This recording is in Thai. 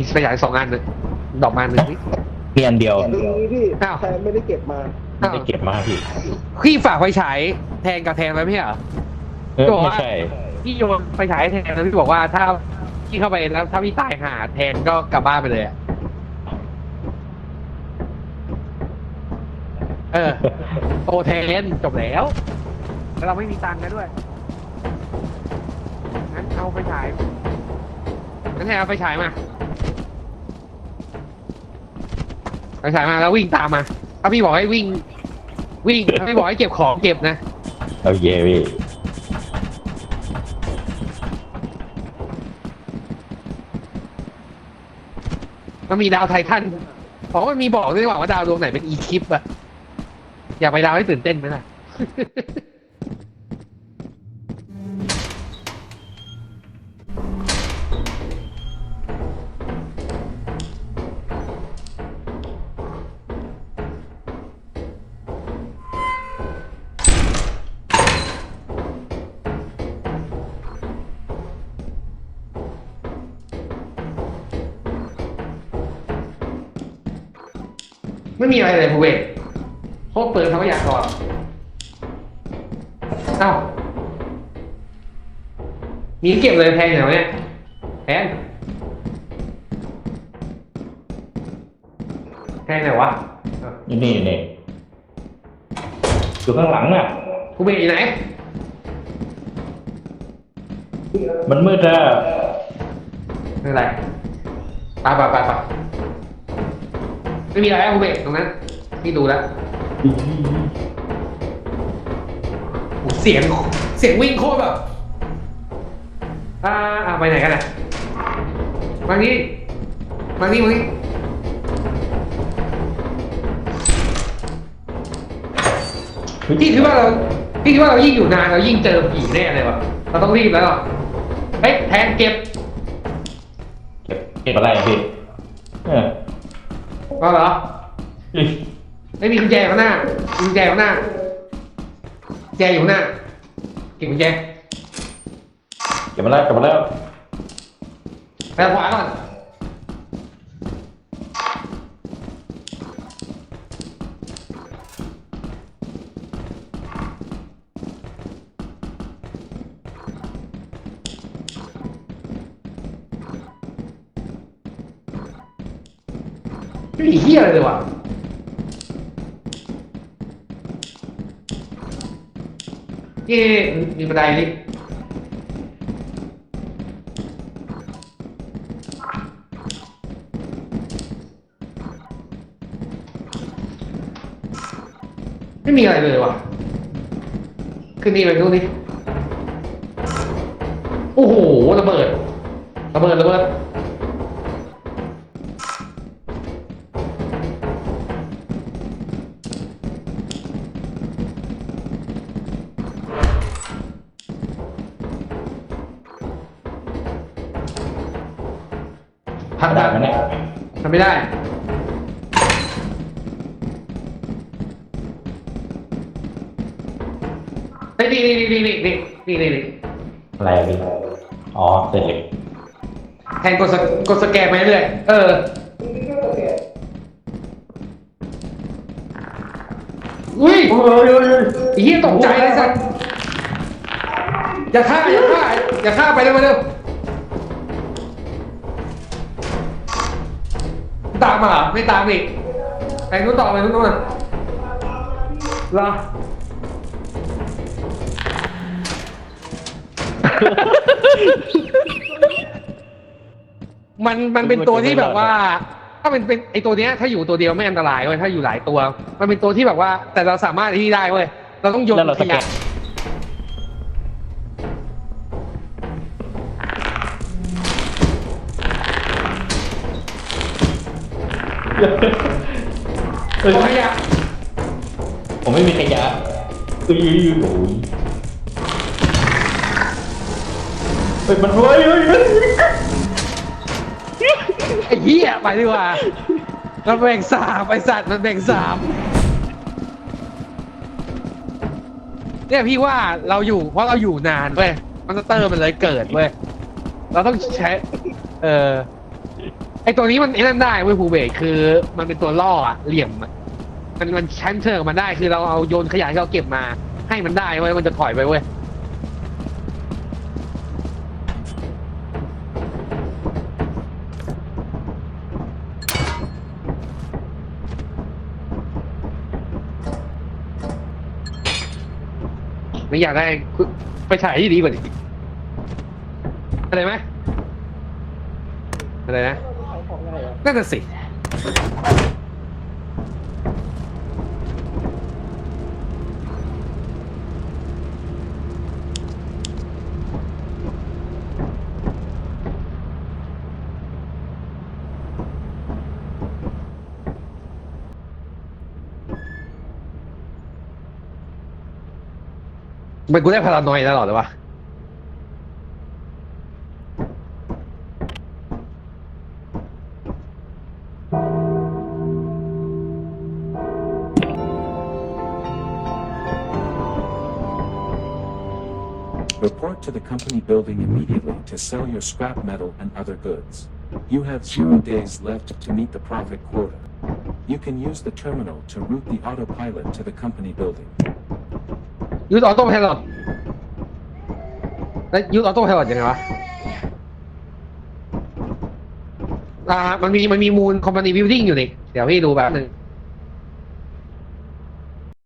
มีขยายสองอันเลยดอกมาหนึ่งนี่มีอันเดียวตรงนี้พี่อ้าว แทนไม่ได้เก็บมา ไม่ได้เก็บมาพี่พี่ฝากไฟฉายแทนกับแทนไว้ไม่ใช่เหรอ เออก็บอกไม่ว่าใช่ พี่โยนไฟฉายให้แทนแล้วพี่บอกว่าถ้าพี่เข้าไปแล้วถ้าพี่ตายหาแทนก็กลับบ้านไปเลยอะเออโตแทนจบแล้ว แล้วเราไม่มีตังค์นะด้วย งั้นเอาไฟฉายงั้นแทนเอาไฟฉายมา ไฟฉายมาแล้ววิ่งตามมา ถ้าพี่บอกให้วิ่ง วิ่ง ถ้าพี่บอกให้เก็บของเก็บนะ โอเคพี่มันมีดาวไททันเพราะมันมีบอกด้วยว่าว่าดาวดวงไหนเป็นอีคิปอะอยากไปดาวให้ตื่นเต้นไหมล่ะ ไม่มีอะไรเลยภูเวศโคตรเปิดทรัพยากรเอ้ามีเก็บเลยแพงเหรอเนี่ยแพงแพงไหนวะอะนี่นี่นี่อยู่ข้างหลังน่ะภูเวศอยู่ไหน มันมืดอะไม่เป็นไรไปไปไปไป ไม่มีอะไรแล้วภูเวศตรงนั้นพี่ดูแล้วโอ้เสียงเสียงวิ่งโคตรแบบอ่าอ่าไปไหนกันนะมานี่มานี่มานี่พี่คิดว่าเราพี่คิดว่าเรายิ่งอยู่นานเรายิ่งเจอผีแน่เลยวะเราต้องรีบแล้วเฮ้ยแทนเก็บเก็บ เก็บอะไรอะพี่เออ ก็เหรออุ๊ยไม่มีกุญแจข้างหน้ามีกุญแจข้างหน้ากุญแจอยู่ข้างหน้าเก็บกุญแจเก็บมาแล้วเก็บมาแล้วไปทางขวาก่อน ไม่มีเฮียอะไรเลยว่ะนี่มีบันไดลิฟต์ไม่มีอะไรเลยว่ะ ขึ้นนี่ไปดูนี่โอ้โหระเบิดระเบิดระเบิด ทำไม่ได้ เฮ้ยนี่นี่นี่นี่นี่นี่นี่นี่อะไรอะพี่อ๋อเสร็จเลยแทนกดสกดสแกนไปเรื่อยเออ อุ้ย โอ้ยโอ้ยโอ้ยไอ้เหี้ยตกใจเลยสัสอย่าฆ่าอย่าฆ่าอย่าฆ่าไปเร็วไปเร็ว ตามมาเหรอไม่ตามอีกไปนู้นต่อไปนู้นต่อเหรอมันมันเป็นตัวที่แบบว่า ถ้าเป็นเป็นไอตัวเนี้ยถ้าอยู่ตัวเดียวไม่อันตรายเว้ยถ้าอยู่หลายตัว มันเป็นตัวที่แบบว่า แต่เราสามารถที่ได้เว้ยเราต้องโยนแล้วเราขสแกยะ เฮ้ยเอาขยะผมไม่มีขยะอุ้ยอุ้ยอุ้ยโอ้ยเฮ้ยมันเฮ้ยเฮ้ยเฮ้ยไอ้เหี้ยไปดีกว่ามันแบ่งสามไอสัตว์มันแบ่งสามเนี่ยพี่ว่าเราอยู่เพราะเราอยู่นานเว้ยมอนสเตอร์มันเลยเกิดเว้ยเราต้องใช้ เออ ไอตัวนี้มันไอ้นั่นได้เว้ยภูเบศคือ มันเป็นตัวล่ออะเหลี่ยมอะมันมันชั้นเชิงมันได้คือเราเอาโยนขยะที่เราเก็บมา ให้มันได้เว้ยมันจะถอยไปเว้ยไม่อยากได้ไปฉายที่ดีกว่านี้อะไรไหมอะไรนะ นั่นน่ะสิ มันกูได้พารานอยตลอดเลยวะ Report to the company building immediately to sell your scrap metal and other goods. You have zero days left to meet the profit quota. You can use the terminal to route the autopilot to the company building. ยูสออโต้ไพลอตแล้วยูสออโต้ไพลอตยังไงวะ อ่า มันมี มันมีมูลคอมพานีบิลดิ้งอยู่นี่ เดี๋ยวพี่ดูแบบหนึ่ง